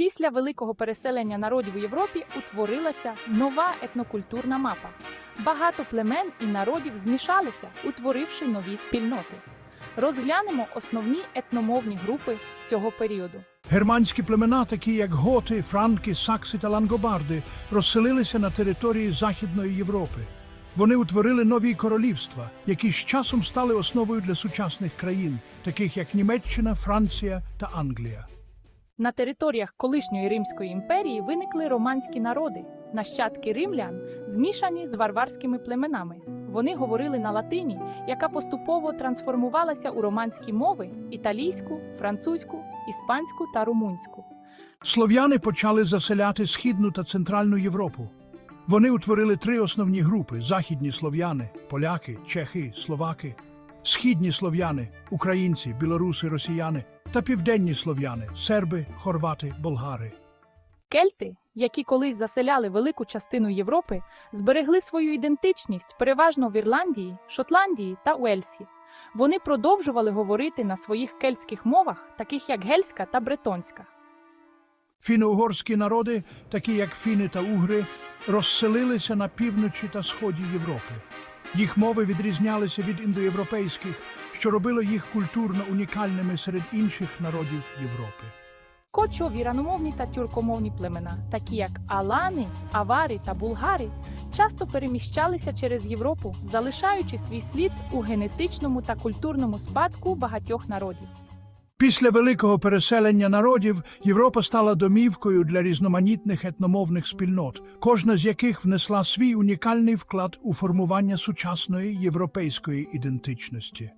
Після великого переселення народів у Європі утворилася нова етнокультурна мапа. Багато племен і народів змішалися, утворивши нові спільноти. Розглянемо основні етномовні групи цього періоду. Германські племена, такі як готи, франки, сакси та лангобарди, розселилися на території Західної Європи. Вони утворили нові королівства, які з часом стали основою для сучасних країн, таких як Німеччина, Франція та Англія. На територіях колишньої Римської імперії виникли романські народи, нащадки римлян, змішані з варварськими племенами. Вони говорили на латині, яка поступово трансформувалася у романські мови італійську, французьку, іспанську та румунську. Слов'яни почали заселяти Східну та Центральну Європу. Вони утворили три основні групи: західні слов'яни, поляки, чехи, словаки, східні слов'яни, українці, білоруси, росіяни та південні слов'яни серби, хорвати, болгари. Кельти, які колись заселяли велику частину Європи, зберегли свою ідентичність переважно в Ірландії, Шотландії та Уельсі. Вони продовжували говорити на своїх кельтських мовах, таких як гельська та бретонська. Фіно-угорські народи, такі як фіни та угри, розселилися на півночі та сході Європи. Їх мови відрізнялися від індоєвропейських, що робило їх культурно унікальними серед інших народів Європи. Кочові раномовні та тюркомовні племена, такі як алани, авари та булгари, часто переміщалися через Європу, залишаючи свій слід у генетичному та культурному спадку багатьох народів. Після великого переселення народів Європа стала домівкою для різноманітних етномовних спільнот, кожна з яких внесла свій унікальний вклад у формування сучасної європейської ідентичності.